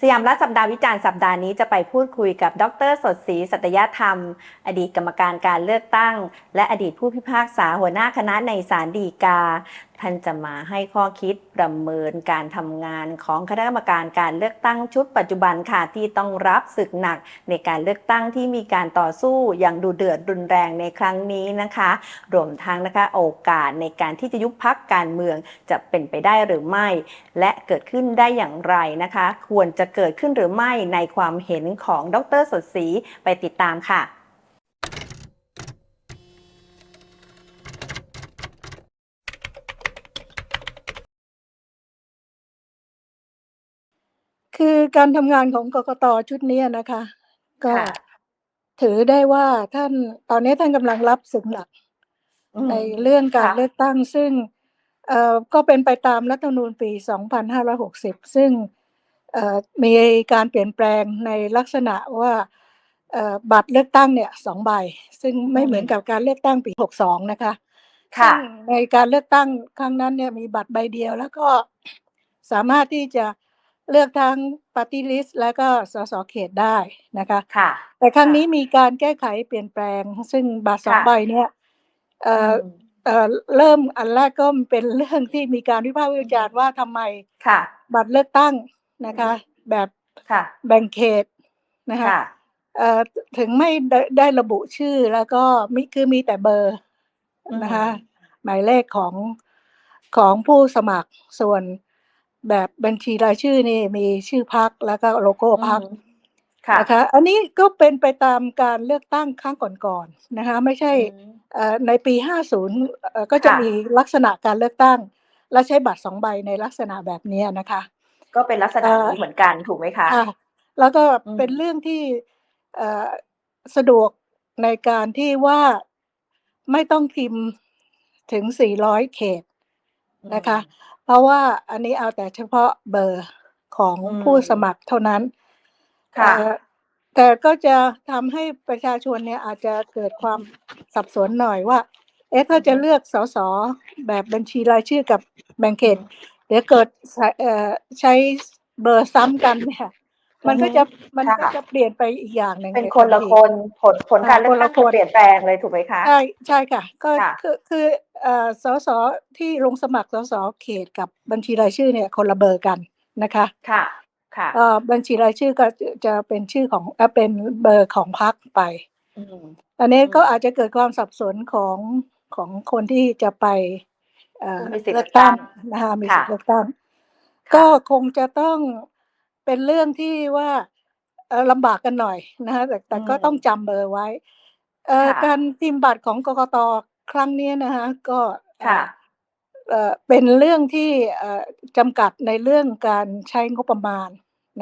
สยามรัฐสัปดาห์วิจารณ์สัปดาห์นี้จะไปพูดคุยกับ ดร สดศรีสัตยธรรม อดีตกรรมการการเลือกตั้ง และอดีตผู้พิพากษาหัวหน้าคณะในศาลฎีกาท่านจะมาให้ข้อคิดประเมินการทำงานของคณะกรรมการการเลือกตั้งชุดปัจจุบันค่ะที่ต้องรับศึกหนักในการเลือกตั้งที่มีการต่อสู้อย่างดุเดือดรุนแรงในครั้งนี้นะคะ รวมทั้งนะคะโอกาสในการที่จะยุบพักการเมืองจะเป็นไปได้หรือไม่ และเกิดขึ้นได้อย่างไรนะคะ ควรจะเกิดขึ้นหรือไม่ในความเห็นของดรสดศรีไปติดตามค่ะ คือการทำงานของกกตชุดเนี้ยนะคะ ก็ค่ะ ถือได้ว่าท่านตอนนี้ท่านกำลังรับศึกหนัก อืม ในเรื่องการค่ะ เลือกตั้งซึ่งเอ่อก็เป็นไปตามรัฐธรรมนูญปี 2560 ซึ่งเอ่อมีการเปลี่ยนแปลงในลักษณะว่าเอ่อบัตรเลือกตั้งเนี่ยสองใบ ซึ่งไม่เหมือนกับการเลือกตั้งปี 62 นะคะ ค่ะ ซึ่งในการเลือกตั้งครั้งนั้นเนี่ยมีบัตรใบเดียว แล้วก็สามารถที่จะ เลือกทั้งปฏิริษและก็สสเขตได้นะคะค่ะ แต่ครั้งค่ะนี้มีการแก้ไขเปลี่ยนแปลง ซึ่งบัตรสองค่ะ ใบเนี่ยเอ่ออเอ่อเริ่มอันแรกก็เป็นเรื่องที่มีการวิพากษ์วิจารณ์ว่าทำไมค่ะ บัตรเลือกตั้งนะคะ แบบค่ะ แบ่งเขตนะคะค่ะ เอ่อถึงไม่ได้ได้ระบุชื่อแล้วก็มีคือมีแต่เบอร์อืมนะคะ หมายเลขของของผู้สมัครส่วน แบบบัญชีรายชื่อนี่มีชื่อพักแล้วก็โลโก้พักอืมค่ะนะคะอันนี้ก็เป็นไปตามการเลือกตั้งครั้งก่อนๆนะคะ ไม่ใช่อืมเอ่อในปี 50เอ่อก็จะค่ะมีลักษณะการเลือกตั้ง และใช้บัตรสองใบในลักษณะแบบนี้นะคะ ก็เป็นลักษณะเอ่อนี้เหมือนกันถูกไหมคะค่ะแล้วก็อืมเป็นเรื่องที่เอ่อสะดวกในการที่ว่าไม่ต้องพิมพ์ถึง 400 เขตนะคะ เพราะว่าอันนี้เอาแต่เฉพาะเบอร์ของอืมผู้สมัครเท่านั้นค่ะ เอ่อแต่ก็จะทำให้ประชาชนเนี่ยอาจจะเกิดความสับสนหน่อยว่า เอ๊ะถ้าจะเลือกสสแบบบัญชีรายชื่อกับแบ่งเขตเดี๋ยวเกิดใช้เอ่อใช้เบอร์ซ้ำกันเนี่ย มันก็จะมันก็ค่ะ จะเปลี่ยนไปอีกอย่างหนึ่งเป็นคนละทัคนผลผลการอ่าเลือกตั้งคนละคนจะเปลี่ยนแปลงเลยถูกไหมคะ ใช่ใช่ค่ะ ก็ค่ะ คือคือเอ่อสสที่ลงสมัครสสเขตกับบัญชีรายชื่อเนี่ยคนละเบอร์กันนะคะค่ะ ค่ะเอ่อบัญชีรายชื่อก็จะจะเป็นชื่อของเอ่อเป็นเบอร์ของพรรคไป อืม อันนี้ก็อืมอาจจะเกิดความสับสนของของคนที่จะไปเอ่อมีสิทธิ์เลือกตั้งเลือกตั้งนะคะมีค่ะสิทธิ์เลือกตั้งค่ะก็คงจะต้อง เป็นเรื่องที่ว่าเอ่อลำบากกันหน่อยนะคะแต่แต่ก็อืมต้องจำเบอร์ไว้เอ่อค่ะการพิมพ์บัตรของกกตครั้งนี้นะคะก็เอ่อค่ะเอ่อเป็นเรื่องที่เอ่อจำกัดในเรื่องการใช้งบประมาณ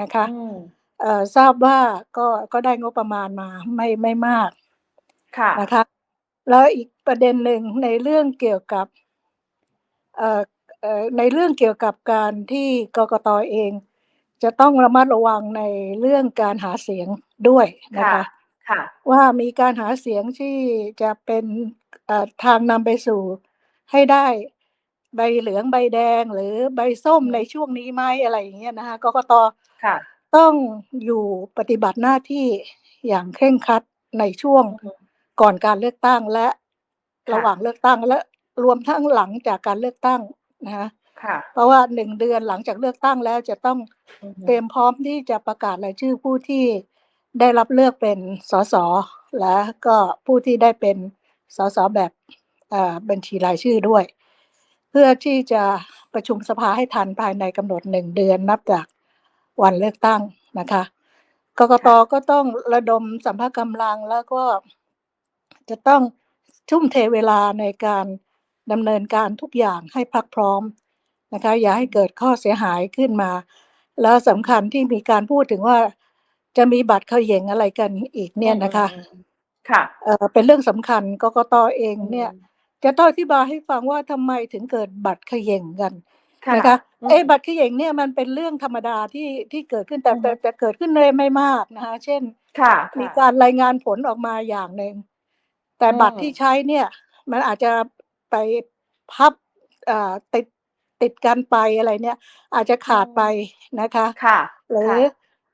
นะคะอืมเอ่อทราบว่าก็ก็ได้งบประมาณมาไม่ไม่มากค่ะนะคะ แล้วอีกประเด็นหนึ่งในเรื่องเกี่ยวกับเอ่อเอ่อในเรื่องเกี่ยวกับการที่กกตเอง จะต้องระมัดระวังในเรื่องการหาเสียงด้วยนะค่ะคะค่ะ ว่ามีการหาเสียงที่จะเป็นเอ่อทางนำไปสู่ให้ได้ใบเหลืองใบแดงหรือใบส้มอืมในช่วงนี้ไหมอะไรอย่างเงี้ยนะคะกกตค่ะต้องอยู่ปฏิบัติหน้าที่อย่างเคร่งครัดในช่วงอืมก่อนการเลือกตั้งและค่ะระหว่างเลือกตั้งและรวมทั้งหลังจากการเลือกตั้งนะคะค่ะ เพราะว่าหนึ่งเดือนหลังจากเลือกตั้งแล้วจะต้องอืมเตรียมพร้อมที่จะประกาศรายชื่อผู้ที่ได้รับเลือกเป็นสสและก็ผู้ที่ได้เป็นสสแบบเอ่อบัญชีรายชื่อด้วย เพื่อที่จะประชุมสภาให้ทันภายในกำหนดหนึ่งเดือนนับจากวันเลือกตั้งนะคะกกตก็ต้องระดมสัมภาระกำลังแล้วก็จะต้องทุ่มเทเวลาในการดำเนินการทุกอย่างให้พรักพร้อม นะคะอย่าให้เกิดข้อเสียหายขึ้นมา แล้วสำคัญที่มีการพูดถึงว่าจะมีบัตรเขย่งอะไรกันอีกเนี่ยนะคะอืมอืมค่ะเอ่อเป็นเรื่องสำคัญกกตเองเนี่ยอืมจะต้องอธิบายให้ฟังว่าทำไมถึงเกิดบัตรเขย่งกันค่ะนะคะอืมเอ้บัตรเขย่งเนี่ยมันเป็นเรื่องธรรมดาที่ที่เกิดขึ้นแต่อือฮึแต่แต่เกิดขึ้นเลยไม่มากนะคะเช่นค่ะมีค่ะการรายงานผลออกมาอย่างหนึ่งแต่อืมบัตรที่ใช้เนี่ย มันอาจจะไปพับเอ่อติด ติดกันไปอะไรเนี่ยอาจจะขาดไปนะคะค่ะหรือค่ะ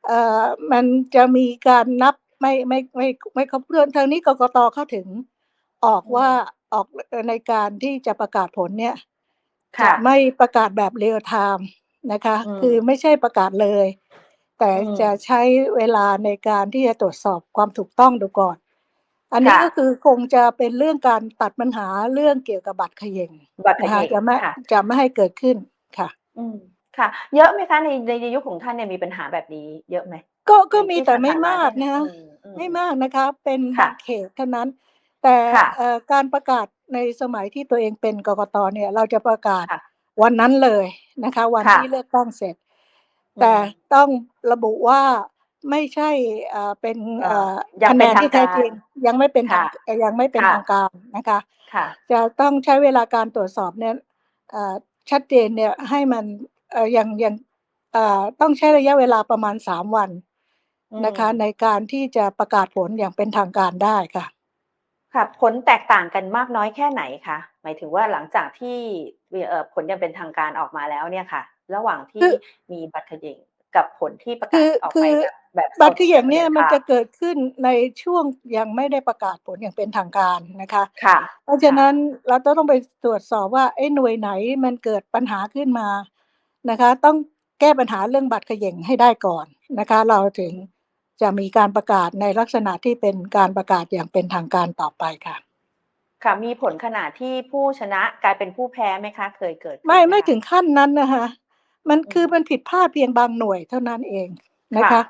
เอ่อมันจะมีการนับไม่ไม่ไม่ไม่ครบถ้วนทางนี้กกตเขาถึงออกอืมว่าออกเอ่อในการที่จะประกาศผลเนี่ยค่ะจะไม่ประกาศแบบเรียลไทม์นะคะอืมคือไม่ใช่ประกาศเลย แต่อืมจะใช้เวลาในการที่จะตรวจสอบความถูกต้องดูก่อน อันนี้ค่ะก็คือคงจะเป็นเรื่องการตัดปัญหาเรื่องเกี่ยวกับบัตรเขย่งบัตรเขนะคะย่งจะไม่ค่ะจะไม่ให้เกิดขึ้นค่ะ อืมค่ะ เยอะไหมคะในในในยุคของท่านเนี่ยมีปัญหาแบบนี้ เยอะไหมก็ก็ในมีที่แต่ไม่ผ่นมากเนี่ยนะอืมอืไม่มากนะคะ เป็นค่ะบางเขตเท่านั้น แต่ค่ะเอ่อการประกาศในสมัยที่ตัวเองเป็นกกตเนี่ย เราจะประกาศค่ะวันนั้นเลยนะคะ วันค่ะที่เลือกตั้งเสร็จอืแต่มต้องระบุว่า ไม่ใช่เอ่อเป็นเอ่เอ่ออยังคะแนเป็นนทางที่แท้การจริงยังไม่เป็นทางค่ะเอ่อยังไม่เป็นค่ะ ทางการนะคะ ค่ะ จะต้องใช้เวลาการตรวจสอบเนี่ยเอ่อชัดเจนเนี่ยให้มันเอ่ออย่างอย่างเอ่อต้องใช้ระยะเวลาประมาณสามวันอืมนะคะ ในการที่จะประกาศผลอย่างเป็นทางการได้ค่ะ ค่ะ ผลแตกต่างกันมากน้อยแค่ไหนคะ หมายถึงว่าหลังจากที่เอ่อผลยังเป็นทางการออกมาแล้วเนี่ยค่ะ ระหว่างคืที่อมีบัตรเขย่ง กับผลที่ประคืกาศอออกคืไปอแบบแบบสบัตรดเขย่งเนี่ยแบบมันเรีจะยลไทม์เกิดขึ้นในช่วงยังไม่ได้ประกาศผลอย่างเป็นทางการนะคะค่ะ เพราะฉะค่ะนั้นเราจะต้องไปตรวจสอบว่าเอ๊ะหน่วยไหนมันเกิดปัญหาขึ้นมานะคะ ต้องแก้ปัญหาเรื่องบัตรเขย่งให้ได้ก่อนนะคะ เราถึงจะมีการประกาศในลักษณะที่เป็นการประกาศอย่างเป็นทางการต่อไปค่ะ ค่ะมีผลขนาดที่ผู้ชนะกลายเป็นผู้แพ้ไหมคะ เคยเกิดขึ้นไม่ไหมไม่คะถึงขั้นนั้นนะคะ มันอืคือมมันผิดพลาดเพียงบางหน่วยเท่านั้นเองนะค่ะคะ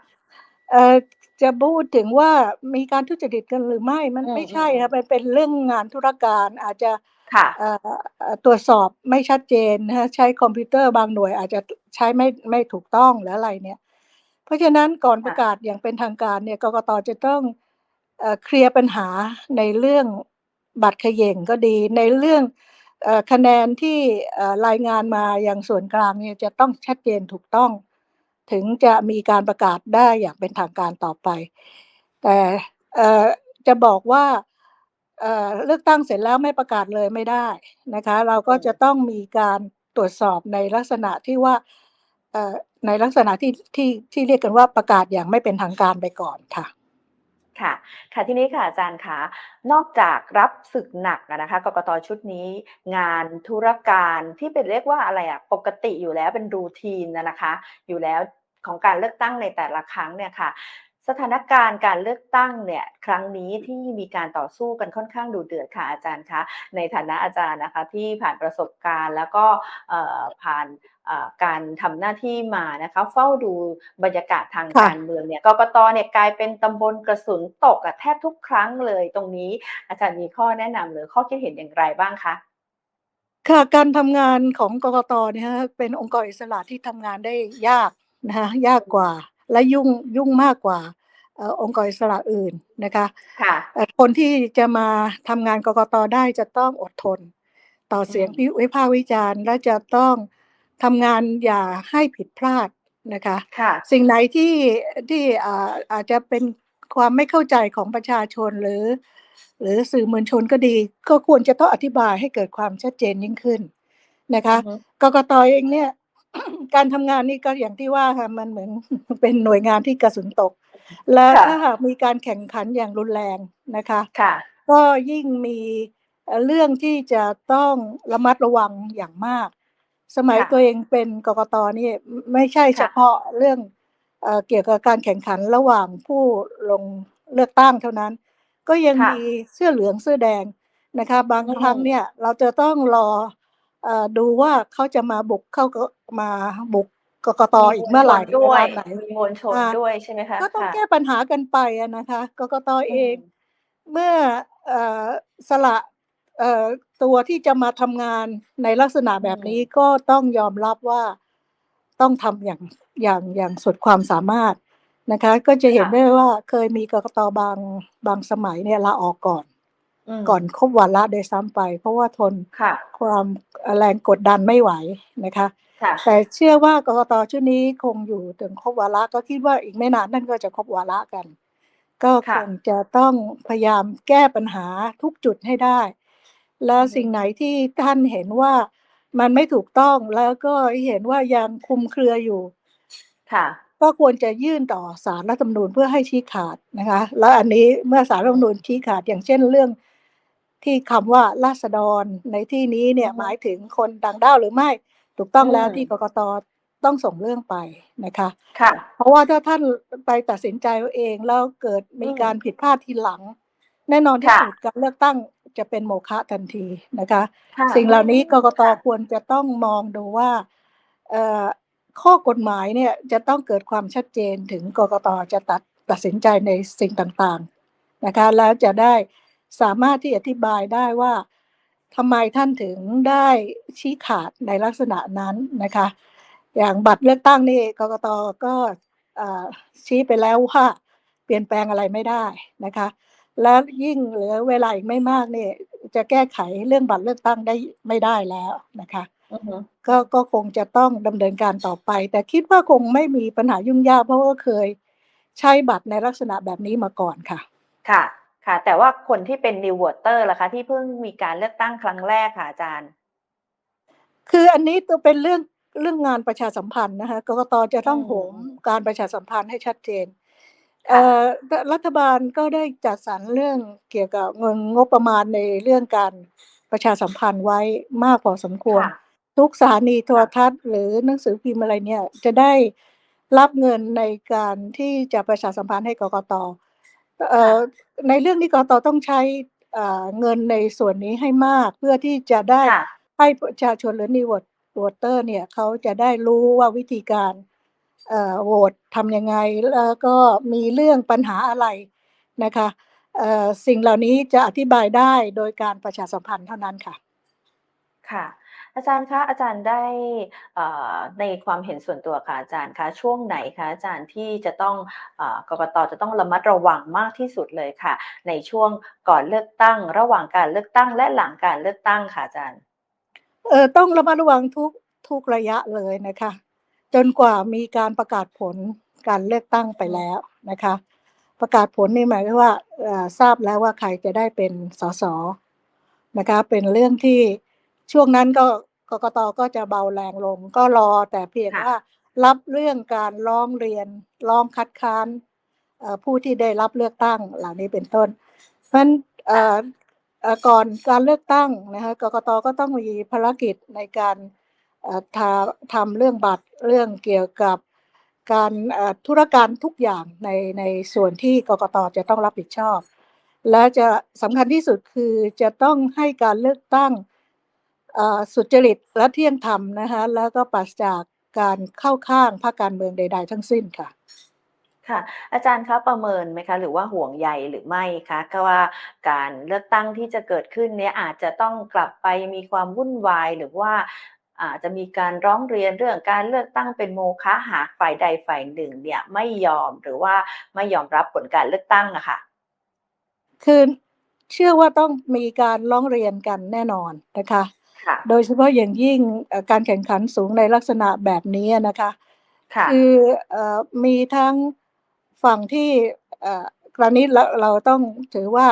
เอ่อจะพูดถึงว่ามีการทุจริตกันหรือไม่มันอืไม่มใช่ๆค่ะมันเป็นเรื่องงานธุรการอาจจะค่ะเอ่อเอ่อตรวจสอบไม่ชัดเจนนะคะใช้คอมพิวเตอร์บางหน่วยอาจจะใช้ไม่ไม่ถูกต้องหรืออะไรเนี่ย เพราะฉะนั้นก่อนประค่ะกาศอย่างเป็นทางการเนี่ยกกตจะต้องเอ่อเคลียร์ปัญหาในเรื่องบัตรเขย่งก็ดีในเรื่องเอ่อ คะแนนที่รายงานมายังส่วนกลางเนี่ยจะต้องชัดเจนถูกต้อง ถึงจะมีการประกาศได้อย่างเป็นทางการต่อไป แต่จะบอกว่าเลือกตั้งเสร็จแล้วไม่ประกาศเลยไม่ได้นะคะ เราก็จะต้องมีการตรวจสอบในลักษณะที่ว่าในลักษณะที่ที่ที่เรียกกันว่าประกาศอย่างไม่เป็นทางการไปก่อนค่ะ ค่ะ ค่ะที่นี้ค่ะอาจารย์คะนอกจากรับศึกหนักนะคะกกตชุดนี้ งานธุรการที่เป็นเรียกว่าอะไรอะปกติอยู่แล้วเป็น routine น่ะนะคะ อยู่แล้วของการเลือกตั้งในแต่ละครั้งเนี่ยค่ะ สถานการณ์การเลือกตั้งเนี่ยครั้งนี้ที่มีการต่อสู้กันค่อนข้างดุเดือดค่ะอาจารย์คะในฐานะอาจารย์นะคะที่ผ่านประสบการณ์แล้วก็ผ่าน การทำหน้าที่มานะคะเฝ้าดูบรรยากาศทางค่ะการเมืองเนี่ยกกตเนี่ยกลายเป็นตำบลกระสุนตกอะแทบทุกครั้งเลยตรงนี้อาจารย์มีข้อแนะนำหรือข้อคิดเห็นอย่างไรบ้างคะ?ค่ะการทำงานของกกต.เนี่ยนะคะเป็นองค์กรอิสระที่ทำงานได้ยากนะคะยากกว่าและยุ่งยุ่งมากกว่าเอ่อองค์กรอิสระอื่นนะคะค่ะเอ่อคนที่จะมาทำงานกกต.ได้จะต้องอดทน ต่ออืเสียงมวิวิพากษ์วิจารณ์และจะต้อง ทำงานอย่าให้ผิดพลาดนะคะค่ะสิ่งไหนที่ที่อ่าอาจจะเป็นความไม่เข้าใจของประชาชนหรือ หรือสื่อมวลชนก็ดี ก็ควรจะต้องอธิบายให้เกิดความชัดเจนยิ่งขึ้นนะอืคะอฮึกกต.เองเนี่ย การทำงานนี่ก็อย่างที่ว่าค่ะมันเหมือนเป็นหน่วยงานที่กระสุนตก และค่ะถ้าหากมีการแข่งขันอย่างรุนแรงนะคะค่ะ ก็ยิ่งมีเอ่อเรื่องที่จะต้องระมัดระวังอย่างมาก สมัยค่ะตัวเองเป็นกกต.นี่มไม่ใช่เฉค่ะ พาะเรื่องเอ่อเกี่ยวกับการแข่งขันระหว่างผู้ลงเลือกตั้งเท่านั้น ก็ยังค่ะ มีเสื้อเหลืองเสื้อแดงนะคะ บางอืครั้งมเนี่ยเราจะต้องรอเอ่อดูว่าเขาจะมาบุกเข้ากมาบุกกกต.มีอีมกวเมื่ลอชไหร่นด้เววลายไหนมีมวลชนอ่า ด้วยใช่ไหมคะ?ก็ต้องค่ะ แก้ปัญหากันไปอะนะคะ กกต.อืเองมเมื่อเอ่อสละเอ่อ ตัวที่จะมาทำงานในลักษณะอืแบบนี้มก็ต้องยอมรับว่าต้องทำอย่างอย่างอย่างสุดความสามารถนะคะ ก็จะเห็ค่นะได้ว่าเคยมีกกต.บางบางสมัยเนี่ยลาออกก่อนอืมก่อนครบวาระด้วยซ้ำไป เพราะว่าทนค่ะความเอ่อแรงกดดันไม่ไหวนะคะค่ะแต่เชื่อว่ากกต.ชุดนี้คงอยู่ถึงครบวาระก็คิดว่าอีกไม่นานท่านก็จะครบวาระกัน ก็คค่ะงจะต้องพยายามแก้ปัญหาทุกจุดให้ได้ แล้อืวอฮึสิ่งไหนที่ท่านเห็นว่ามันไม่ถูกต้องแล้วก็เห็นว่ายังคลุมเครืออยู่ค่ะ ก็ควรจะยื่นต่อสารรัฐธรรมนูญเพื่อให้ชี้ขาดนะคะ แล้วอันนี้เมื่อสารรัฐธรรมนูญชี้ขาดอย่างเช่นเรื่องที่คำว่าราษฎรในที่นี้เนี่ยอือฮึหมายถึงคนต่างด้าวหรือไม่ถูกต้องแล้วอืมที่กกตต้องส่งเรื่องไปนะคะ ค่ะ เพราะว่าถ้าท่านไปตัดสินใจเอาเองแล้วเกิดมีอืมการผิดพลาดทีหลัง แน่นอนที่ค่ะสุดการเลือกตั้งจะเป็นโมฆะทันทีนะคะค่ะสิ่งเหล่านี้กกตค่ะควรจะต้องมองดูว่าเอ่อข้อกฎหมายเนี่ยจะต้องเกิดความชัดเจนถึงกกตจะตัดตัดสินใจในสิ่งต่างๆนะคะแล้วจะได้สามารถที่อธิบายได้ว่าทำไมท่านถึงได้ชี้ขาดในลักษณะนั้นนะคะ อย่างบัตรเลือกตั้งนี่กกตก็เอ่อชี้ไปแล้วว่าเปลี่ยนแปลงอะไรไม่ได้นะคะ แล้วยิ่งเหลือเวลาอีกไม่มากเนี่ยจะแก้ไขเรื่องบัตรเลือกตั้งได้ไม่ได้แล้วนะคะอือฮึก็ก็คงจะต้องดำเนินการต่อไป แต่คิดว่าคงไม่มีปัญหายุ่งยากเพราะว่าเคยใช้บัตรในลักษณะแบบนี้มาก่อนค่ะ ค่ะ ค่ะ แต่ว่าคนที่เป็น new voter ล่ะคะ ที่เพิ่งมีการเลือกตั้งครั้งแรกค่ะอาจารย์ คืออันนี้ตัวเป็นเรื่องเรื่องงานประชาสัมพันธ์นะคะกกตจะต้องอืมโหมการประชาสัมพันธ์ให้ชัดเจนค่ะเอ่อ รัฐบาลก็ได้จัดสรรเรื่องเกี่ยวกับเงินงบประมาณในเรื่องการประชาสัมพันธ์ไว้มากพอสมควรค่ะทุกสถานีโทรทัศน์ หรือหนังสือพิมพ์อะไรเนี่ยจะได้รับเงินในการที่จะประชาสัมพันธ์ให้กกตเอ่อในเรื่องนี้กกตต้องใช้เอ่อเงินในส่วนนี้ให้มากเพื่อที่จะได้ค่ะให้ประชาชนหรือนิววอเตอร์เนี่ยเขาจะได้รู้ว่าวิธีการเอ่อ โหวตทำยังไง แล้วก็มีเรื่องปัญหาอะไรนะคะเอ่อสิ่งเหล่านี้จะอธิบายได้โดยการประชาสัมพันธ์เท่านั้นค่ะ ค่ะ อาจารย์คะอาจารย์ได้เอ่อในความเห็นส่วนตัวค่ะอาจารย์คะช่วงไหนคะอาจารย์ที่จะต้องเอ่อกกตจะต้องระมัดระวังมากที่สุดเลยค่ะ ในช่วงก่อนเลือกตั้ง ระหว่างการเลือกตั้งและหลังการเลือกตั้งค่ะอาจารย์เออต้องระมัดระวังทุกทุกระยะเลยนะคะ จนกว่ามีการประกาศผลการเลือกตั้งไปแล้วนะคะ ประกาศผลนี่หมายความว่าเอ่อทราบแล้วว่าใครจะได้เป็นสสนะคะ เป็นเรื่องที่ช่วงนั้นก็กกตก็จะเบาแรงลง ก็รอแต่เพียงค่ะว่ารับเรื่องการร้องเรียนร้องคัดค้านเอ่อผู้ที่ได้รับเลือกตั้งเหล่านี้เป็นต้น เพราะฉะนั้นเอ่อเอ่อก่อนการเลือกตั้งนะคะกกตก็ต้องมีภารกิจในการเอ่อ ทาทำเรื่องบัตรเรื่องเกี่ยวกับการธุรการทุกอย่างในในส่วนที่กกตจะต้องรับผิดชอบ และจะสำคัญที่สุดคือจะต้องให้การเลือกตั้งสุจริตและเที่ยงธรรมนะคะแล้วก็ปราศจากการเข้าข้างพรรคการเมืองใด ๆ ทั้งสิ้นค่ะค่ะอาจารย์คะประเมินไหมคะ หรือว่าห่วงใยหรือไม่คะก็ว่าการเลือกตั้งที่จะเกิดขึ้นเนี้ยอาจจะต้องกลับไปมีความวุ่นวายหรือว่า อาจจะมีการร้องเรียนเรื่องการเลือกตั้งเป็นโมฆะหากฝ่ายใดฝ่ายหนึ่งเนี่ยไม่ยอมหรือว่าไม่ยอมรับผลการเลือกตั้งอะค่ะ คือเชื่อว่าต้องมีการร้องเรียนกันแน่นอนนะคะค่ะโดยเฉพาะอย่างยิ่งเอ่อการแข่งขันสูงในลักษณะแบบนี้นะคะค่ะคือเอ่อมีทั้งฝั่งที่เอ่อกรณีเราเราต้องถือว่า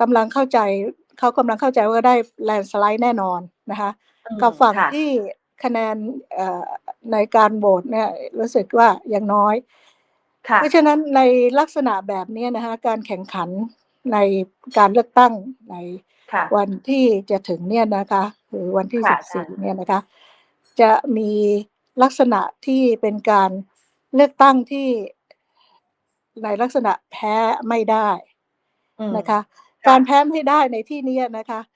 กำลังเข้าใจเขากำลังเข้าใจว่าได้แลนสไลด์แน่นอนนะคะอืม กับฝั่งค่ะ ที่คะแนนเอ่อในการโหวตเนี่ยรู้สึกว่ายังน้อย ค่ะ เพราะฉะนั้นในลักษณะแบบนี้นะคะการแข่งขันในการเลือกตั้งในค่ะ วันที่จะถึงเนี่ยนะคะหรือวันที่ค่ะสิบสี่เนี่ยนะคะ จะมีลักษณะที่เป็นการเลือกตั้งที่ในลักษณะแพ้ไม่ได้อืมนะคะ ค่ะ การแพ้ไม่ได้ในที่เนี้ยนะคะเอ่อ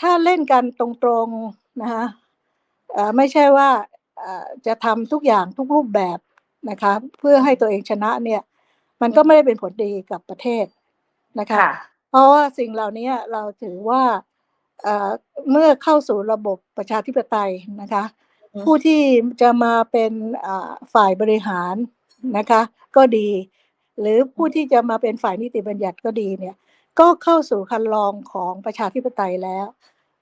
ถ้าเล่นกันตรงๆนะคะเอ่อไม่ใช่ว่าเอ่อจะทำทุกอย่างทุกรูปแบบนะคะเพื่อให้ตัวเองชนะเนี่ย มันก็ไม่ได้เป็นผลดีกับประเทศนะคะค่ะเพราะว่าสิ่งเหล่านี้เราถือว่าเอ่อเมื่อเข้าสู่ระบบประชาธิปไตยนะคะอืมผู้ที่จะมาเป็นอ่าฝ่ายบริหารนะคะ ก็ดี หรือผู้ที่จะมาเป็นฝ่ายนิติบัญญัติก็ดีเนี่ย ก็เข้าสู่คันลองของประชาธิปไตยแล้ว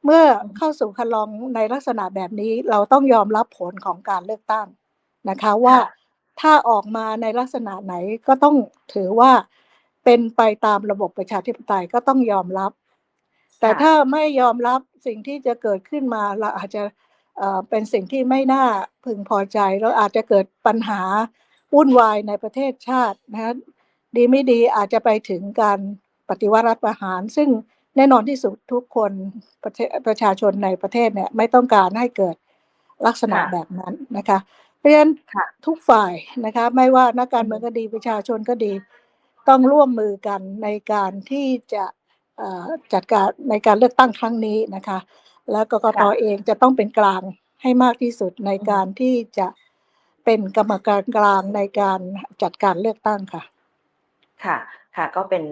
เมื่อเข้าสู่คันลองในลักษณะแบบนี้เราต้องยอมรับผลของการเลือกตั้งนะคะว่าค่ะถ้าออกมาในลักษณะไหนก็ต้องถือว่าเป็นไปตามระบบประชาธิปไตยก็ต้องยอมรับ แต่ค่ะถ้าไม่ยอมรับสิ่งที่จะเกิดขึ้นมาเราอาจจะเอ่อเป็นสิ่งที่ไม่น่าพึงพอใจแล้วอาจจะเกิดปัญหาวุ่นวายในประเทศชาตินะดีไม่ดีอาจจะไปถึงการ ปฏิวัติรัฐประหาร ซึ่งแน่นอนที่สุดทุกคนประเทศประชาชนในประเทศเนี่ยไม่ต้องการให้เกิดลักษณะค่ะแบบนั้นนะคะเพราะฉะนั้นค่ะทุกฝ่ายนะคะไม่ว่านักการเมืองก็ดีประชาชนก็ดี ต้องร่วมมือกันในการที่จะเอ่อจัดการในการเลือกตั้งครั้งนี้นะคะ แล้วกกตค่ะเองจะต้องเป็นกลางให้มากที่สุดในอือฮึการที่จะเป็นกรรมการกลางในการจัดการเลือกตั้งค่ะ ค่ะ ค่ะ ก็เป็น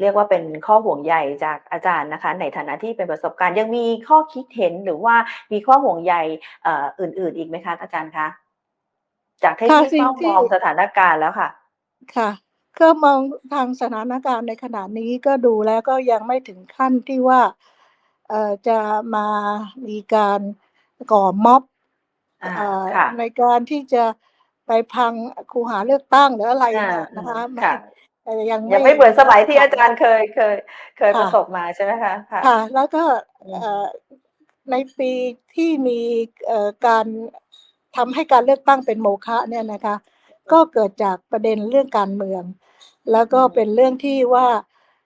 เรียกว่าเป็นข้อห่วงใยจากอาจารย์นะคะ ในฐานะที่เป็นประสบการณ์ ยังมีข้อคิดเห็นหรือว่ามีข้อห่วงใยเอ่ออื่น ๆ อีกไหมคะอาจารย์คะ จากที่ค่ะที่สิ่งเฝ้าที่มองสถานการณ์แล้วค่ะ ค่ะ ก็มองทางสถานการณ์ในขณะนี้ก็ดูแล้วก็ยังไม่ถึงขั้นที่ว่าเอ่อจะมามีการก่อม็อบอ่าเอ่อค่ะในการที่จะไปพังคูหาเลือกตั้งหรืออะไรอ่าเนี่ยอืนะมคะ ไม่ค่ะเอ่อยังยังไม่เหมือนสมัยที่อาจารย์ค่ะเคยเคย เคยประสบมาใช่ไหมคะค่ะค่ะแล้วก็อืมเอ่อในปีที่มีเอ่อการทำให้การเลือกตั้งเป็นโมฆะเนี่ยนะคะ ก็เกิดจากประเด็นเรื่องการเมือง แล้วก็อืมเป็นเรื่องที่ว่า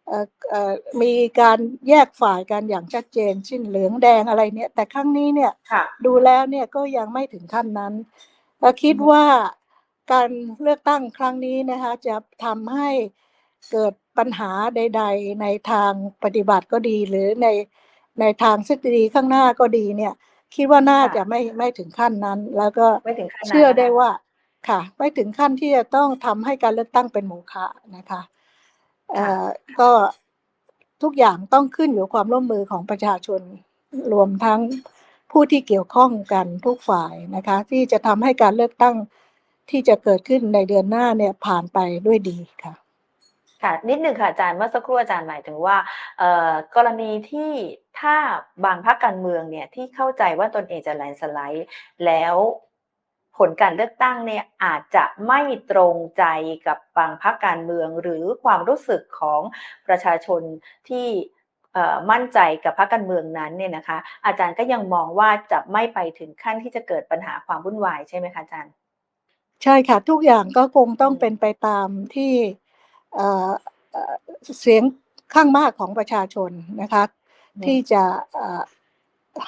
เอ่อเอ่อมีการแยกฝ่ายกันอย่างชัดเจนเช่นเหลืองแดงอะไรเนี่ย แต่ครั้งนี้เนี่ยค่ะดูแล้วเนี่ยก็ยังไม่ถึงขั้นนั้นและคิดอือฮึว่า การเลือกตั้งครั้งนี้นะคะจะทำให้เกิดปัญหาใด ๆ ในทางปฏิบัติก็ดี หรือในในทางทฤษฎีข้างหน้าก็ดีเนี่ย คิดว่าน่าค่ะจะไม่ไม่ถึงขั้นนั้น แล้วก็ไม่ถึงขั้นนั้นเชื่อนะคะได้ว่าค่ะ ไม่ถึงขั้นที่จะต้องทำให้การเลือกตั้งเป็นโมฆะนะคะเอ่ค่ะอก็ทุกอย่างต้องขึ้นอยู่กับความร่วมมือของประชาชนรวมทั้งผู้ที่เกี่ยวข้องกันทุกฝ่ายนะคะ ที่จะทำให้การเลือกตั้ง ที่จะเกิดขึ้นในเดือนหน้าเนี่ยผ่านไปด้วยดีค่ะค่ะนิดหนึ่งค่ะอาจารย์เมื่อสักครู่อาจารย์หมายถึงว่าเอ่อกรณีที่ถ้าบางพรรคการเมืองเนี่ยที่เข้าใจว่าตนเองจะแลน์สไลด์แล้วผลการเลือกตั้งเนี่ยอาจจะไม่ตรงใจกับบางพรรคการเมือง หรือความรู้สึกของประชาชนที่เอ่อมั่นใจกับพรรคการเมืองนั้นเนี่ยนะคะ อาจารย์ก็ยังมองว่าจะไม่ไปถึงขั้นที่จะเกิดปัญหาความวุ่นวายใช่ไหมคะอาจารย์ ใช่ค่ะ ทุกอย่างก็คงต้องอืมเป็นไปตามที่ เอ่อ เอ่อ เสียงข้างมากของประชาชนนะคะ อืมที่จะ เอ่อ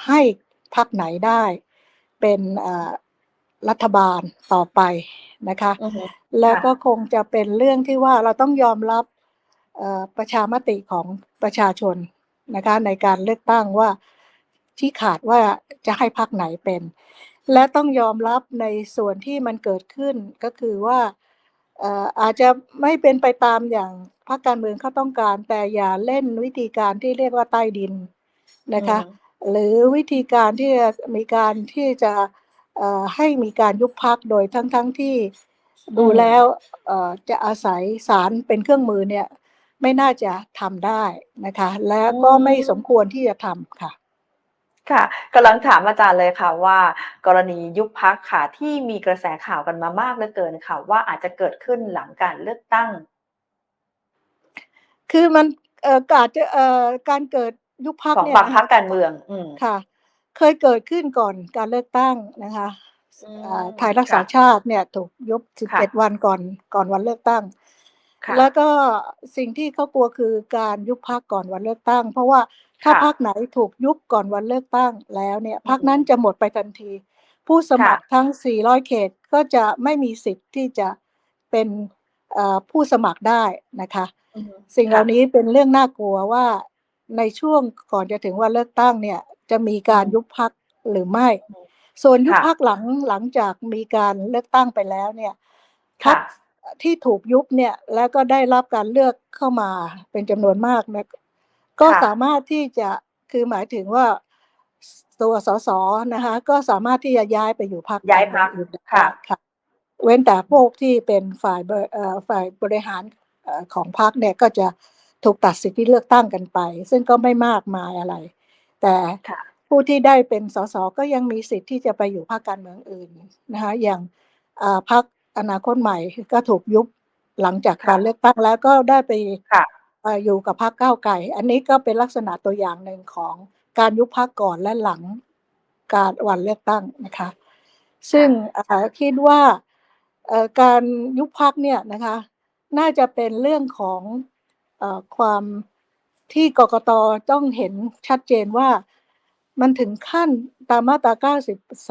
ให้พรรคไหนได้เป็น เอ่อ รัฐบาลต่อไปนะคะ อือฮึ แล้วค่ะ ก็คงจะเป็นเรื่องที่ว่า เราต้องยอมรับ เอ่อ ประชามติของประชาชนนะคะ ในการเลือกตั้งว่าที่ขาดว่าจะให้พรรคไหนเป็น และต้องยอมรับในส่วนที่มันเกิดขึ้นก็คือว่าเอ่ออาจจะไม่เป็นไปตามอย่างพรรคการเมืองเขาต้องการ แต่อย่าเล่นวิธีการที่เรียกว่าใต้ดินนะคะอืมหรือวิธีการที่จะมีการที่จะเอ่อให้มีการยุบพักโดยทั้งทั้งที่ดูอืมแล้วเอ่อจะอาศัยสารเป็นเครื่องมือเนี่ยไม่น่าจะทำได้นะคะ และก็ไม่สมควรที่จะทำค่ะ ค่ะกำลังถามอาจารย์เลยค่ะว่า กรณียุบพักค่ะที่มีกระแสข่าวกันมามากเหลือเกินค่ะ ว่าอาจจะเกิดขึ้นหลังการเลือกตั้ง คือมันเอ่ออาจจะเอ่อการเกิดยุบพักของเนี่ยบางนะพรรคะคการเมือง อืมค่ะ เคยเกิดขึ้นก่อนการเลือกตั้งนะคะอืม อ่าไทยรักษาค่ะชาติเนี่ยถูกยุบค่ะ 11 วันก่อนก่อนวันเลือกตั้ง ค่ะ แล้วก็สิ่งที่เขากลัวคือการยุบพักก่อนวันเลือกตั้ง เพราะว่า ถ้าค่ะพักไหนถูกยุบก่อนวันเลือกตั้งแล้วเนี่ย อืมพักนั้นจะหมดไปทันที ผู้สมัครค่ะทั้ง 400 เขต ก็จะไม่มีสิทธิ์ที่จะเป็น เอ่อ ผู้สมัครได้นะคะ อือฮึ สิ่งเหล่าค่ะนี้เป็นเรื่องน่ากลัวว่า ในช่วงก่อนจะถึงวันเลือกตั้งเนี่ย จะมีการอืมยุบพักหรือไม่ อืมส่วนยุบค่ะพักหลัง หลังจากมีการเลือกตั้งไปแล้วเนี่ยพักค่ะที่ถูกยุบเนี่ย แล้วก็ได้รับการเลือกเข้ามาเป็นจำนวนมากเนี่ย ก็ค่ะสามารถที่จะคือหมายถึงว่าตัวสสนะคะ ก็สามารถที่จะย้ายไปอยู่พรรคย้ายกรพรรคเมืองอื่นได้ค่ะค่ะ เว้นแต่พวกที่เป็นฝ่ายบริเอ่อฝ่ายบริหารเอ่อของพรรคเนี่ยก็จะถูกตัดสิทธิเลือกตั้งกันไป ซึ่งก็ไม่มากมายอะไร แต่ค่ะผู้ที่ได้เป็นสสก็ยังมีสิทธิ์ที่จะไปอยู่พรรคการเมืองอื่นนะคะอย่างอ่าพรรคอนาคตใหม่ก็ถูกยุบหลังจากค่ะการเลือกตั้งแล้วก็ได้ไปค่ะเอยู่กับพรรคก้าวไกลอันนี้ก็เป็นลักษณะตัวอย่างหนึ่งของการยุบพรรคก่อนและหลังการวันเลือกตั้งนะคะ ซึ่งคิดว่าการยุบพักเนี่ยนะคะ น่าจะเป็นเรื่องของอความที่กกตต้องเห็นชัดเจนว่ามันถึงขั้นตามมาตรา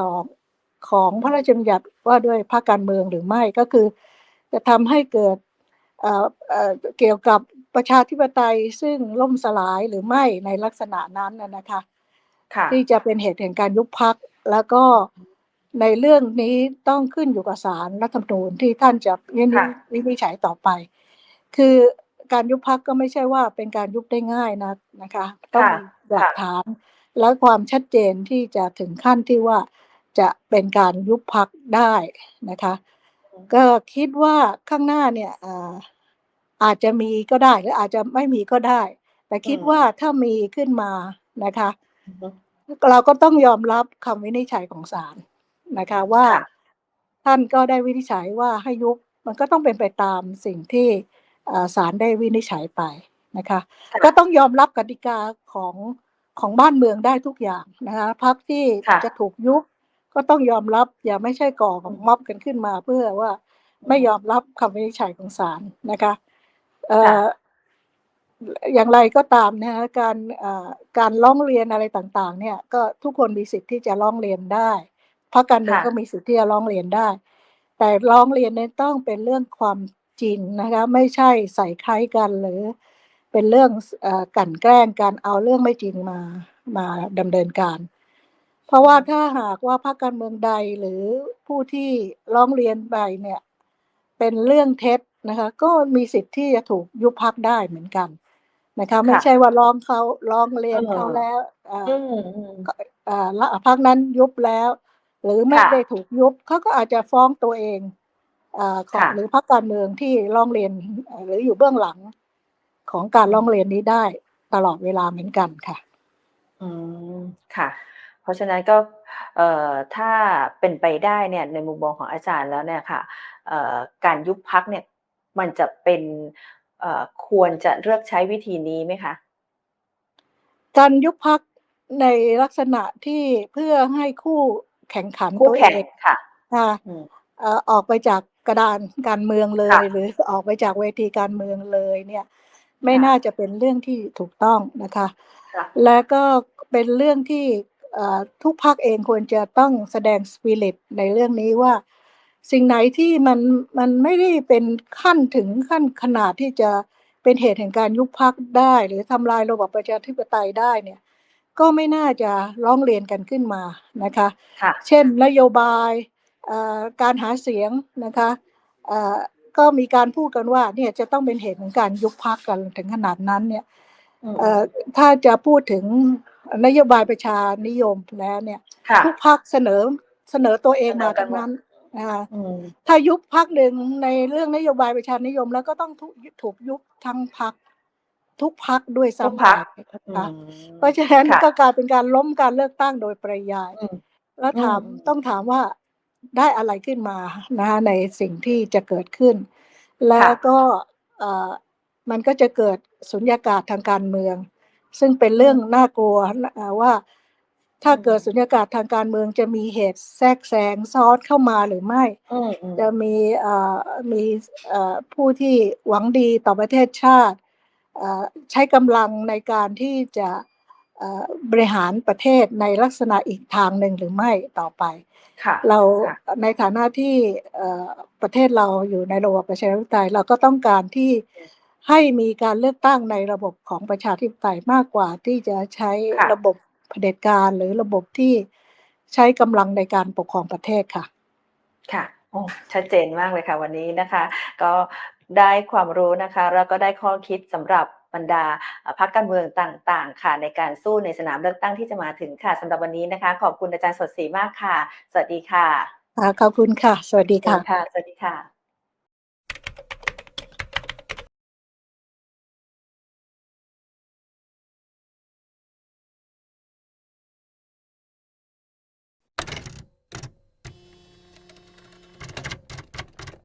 92 ของพระราชบัญญัติว่าด้วยพรรคการเมืองหรือไม่ก็คือ จะทำให้เกิดเเเกี่ยวกับ ประชาธิปไตยซึ่งล่มสลายหรือไม่ในลักษณะนั้นน่ะนะคะค่ะที่จะเป็นเหตุแห่งการยุบพักแล้วก็ในเรื่องนี้ต้องขึ้นอยู่กับศาลรัฐธรรมนูญที่ท่านจะวินิค่ะวินิจฉัยต่อไป คือการยุบพักก็ไม่ใช่ว่าเป็นการยุบได้ง่ายนะนะคะต้องค่ะมีหลักฐานและความชัดเจนที่จะถึงขั้นที่ว่าจะเป็นการยุบพักได้นะคะ ก็คิดว่าข้างหน้าเนี่ย อ่าอาจจะมีก็ได้หรืออาจจะไม่มีก็ได้ แต่คิดอืมว่าถ้ามีขึ้นมานะคะอือฮึเราก็ต้องยอมรับคำวินิจฉัยของศาลนะคะว่าค่ะท่านก็ได้วินิจฉัยว่าให้ยุบมันก็ต้องเป็นไปตามสิ่งที่เอ่อศาลได้วินิจฉัยไปนะคะค่ะก็ต้องยอมรับกติกาของของบ้านเมืองได้ทุกอย่างนะคะพักที่ค่ะจะถูกยุบก็ต้องยอมรับอย่าไม่ใช่ก่อของม็อบกันขึ้นมาเพื่อว่าไม่ยอมรับคำวินิจฉัยของศาลนะคะเอ่ออย่างไรก็ตามนะฮะการเอ่อการร้องเรียนอะไรต่างๆ เนี่ยก็ทุกคนมีสิทธิ์ที่จะร้องเรียนได้พรรคการเมืองค่ะก็มีสิทธิ์ที่จะร้องเรียนได้ แต่ร้องเรียนเนี่ยต้องเป็นเรื่องความจริงนะคะไม่ใช่ใส่ใครกันหรือ เป็นเรื่องเอ่อกลั่นแกล้งการเอาเรื่องไม่จริงมามาดำเนินการ เพราะว่าถ้าหากว่าพรรคการเมืองใดหรือผู้ที่ร้องเรียนไปเนี่ยเป็นเรื่องเท็จ นะคะ ก็มีสิทธิ์ที่จะถูกยุบพักได้เหมือนกันนะคะ ไม่ใช่ว่าร้องเขาร้องเรียนเออเขาแล้วเอ่ออืมอืมเอ่อละพักนั้นยุบแล้ว หรือไม่ค่ะได้ถูกยุบเขาก็อาจจะฟ้องตัวเองเอ่อของค่ะหรือพรรคการเมืองที่ร้องเรียนเอ่อหรืออยู่เบื้องหลังของการร้องเรียนนี้ได้ตลอดเวลาเหมือนกันค่ะ อืมค่ะ เพราะฉะนั้นก็เอ่อถ้าเป็นไปได้เนี่ยในมุมมองของอาจารย์แล้วเนี่ยค่ะเอ่อการยุบพักเนี่ย มันจะเป็นเอ่อควรจะเลือกใช้วิธีนี้ไหมคะการยุบพักในลักษณะที่เพื่อให้คู่แข่งขันคู่ตัวเอแข่งงค่ะค่ะอืมเอ่อออกไปจากกระดานการเมืองเลยค่ะหรือออกไปจากเวทีการเมืองเลยเนี่ย ไม่ค่ะน่าจะเป็นเรื่องที่ถูกต้องนะคะค่ะและก็เป็นเรื่องที่เอ่อทุกภาคเองควรจะต้องแสดงสปิริตในเรื่องนี้ว่า สิ่งไหนที่มันมันไม่ได้เป็นขั้นถึงขั้นขนาดที่จะเป็นเหตุแห่งการยุบพักได้ หรือทำลายระบอบประชาธิปไตยได้เนี่ยก็ไม่น่าจะร้องเรียนกันขึ้นมานะคะค่ะเช่นนโยบายเอ่อการหาเสียงนะคะเอ่อก็มีการพูดกันว่าเนี่ยจะต้องเป็นเหตุของการยุบพักกันถึงขนาดนั้นเนี่ยอืมเอ่อถ้าจะพูดถึงนโยบายประชานิยมแล้วเนี่ยค่ะทุกพักเสนอเสนอตัวเองมาเสนอกันทั้งหมดนั้น นะคะอืมถ้ายุบพักหนึ่งในเรื่องนโยบายประชานิยม แล้วก็ต้องถูกถูกยุบทั้งพักทุกพักด้วยทุกซ้ำพรรคไปนะอืคะมเพราะฉะนั้นค่ะก็กลายเป็นการล้มการเลือกตั้งโดยปริยายอืมแล้วถามอืมต้องถามว่าได้อะไรขึ้นมานะคะในสิ่งที่จะเกิดขึ้น แล้วก็เอ่อมันก็จะเกิดสุญญากาศทางการเมือง ซึ่งเป็นเรื่องน่ากลัวนะเอ่อว่า ถ้าเกิดสุญญากาศทางการเมืองจะมีเหตุแทรกแซงซ้อนเข้ามาหรือไม่อืมอืมจะมีเอ่อมีเอ่อผู้ที่หวังดีต่อประเทศชาติเอ่อใช้กำลังในการที่จะเอ่อบริหารประเทศในลักษณะอีกทางหนึ่งหรือไม่ต่อไปค่ะเราค่ะในฐานะที่เอ่อประเทศเราอยู่ในระบบประชาธิปไตยเราก็ต้องการที่ให้มีการเลือกตั้งในระบบของประชาธิปไตยมากกว่าที่จะใช้ค่ะระบบ เผด็จการหรือระบบที่ใช้กำลังในการปกครองประเทศค่ะ ค่ะโอ้ชัดเจนมากเลยค่ะ วันนี้นะคะ ก็ได้ความรู้นะคะ แล้วก็ได้ข้อคิดสำหรับบรรดาเอ่อพรรคการเมืองต่างๆ ค่ะ ในการสู้ในสนามเลือกตั้งที่จะมาถึงค่ะสำหรับวันนี้นะคะ ขอบคุณอาจารย์สดศรีมากค่ะ สวัสดีค่ะค่ะขอบคุณค่ะ สวัสดีค่ะค่ะสวัสดีค่ะ